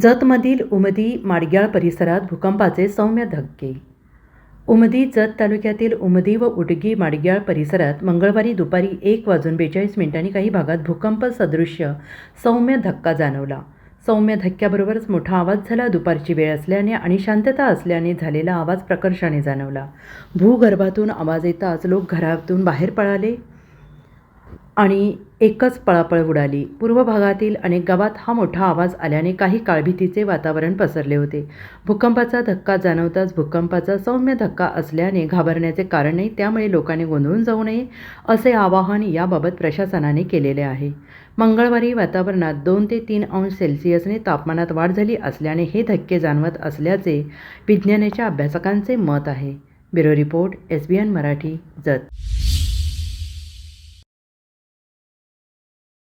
जतमधील उमदी माडग्याळ परिसरात भूकंपाचे सौम्य धक्के. उमदी जत तालुक्यातील उमदी व उडगी माडग्याळ परिसरात मंगळवारी दुपारी एक वाजून बेचाळीस मिनिटांनी काही भागात भूकंप सदृश्य सौम्य धक्का जाणवला. सौम्य धक्क्याबरोबरच मोठा आवाज झाला दुपारची वेळ असल्याने आणि शांतता असल्याने झालेला आवाज प्रकर्षाने जाणवला. भूगर्भातून आवाज येताच लोक घरातून बाहेर पळाले. आणि एकच पळापळ उडाली पूर्व भागातील अनेक गावात हा मोठा आवाज आल्याने काही काळभीतीचे वातावरण पसरले होते. भूकंपाचा धक्का जाणवताच भूकंपाचा सौम्य धक्का असल्याने घाबरण्याचे कारण नाही त्यामुळे लोकांनी गोंधळून जाऊ नये असे आवाहन याबाबत प्रशासनाने केलेले आहे. मंगळवारी वातावरणात दोन ते तीन अंश सेल्सिअसने तापमानात वाढ झाली असल्याने हे धक्के जाणवत असल्याचे विज्ञानाच्या अभ्यासकांचे मत आहे. Bureau report S B N Marathi Jath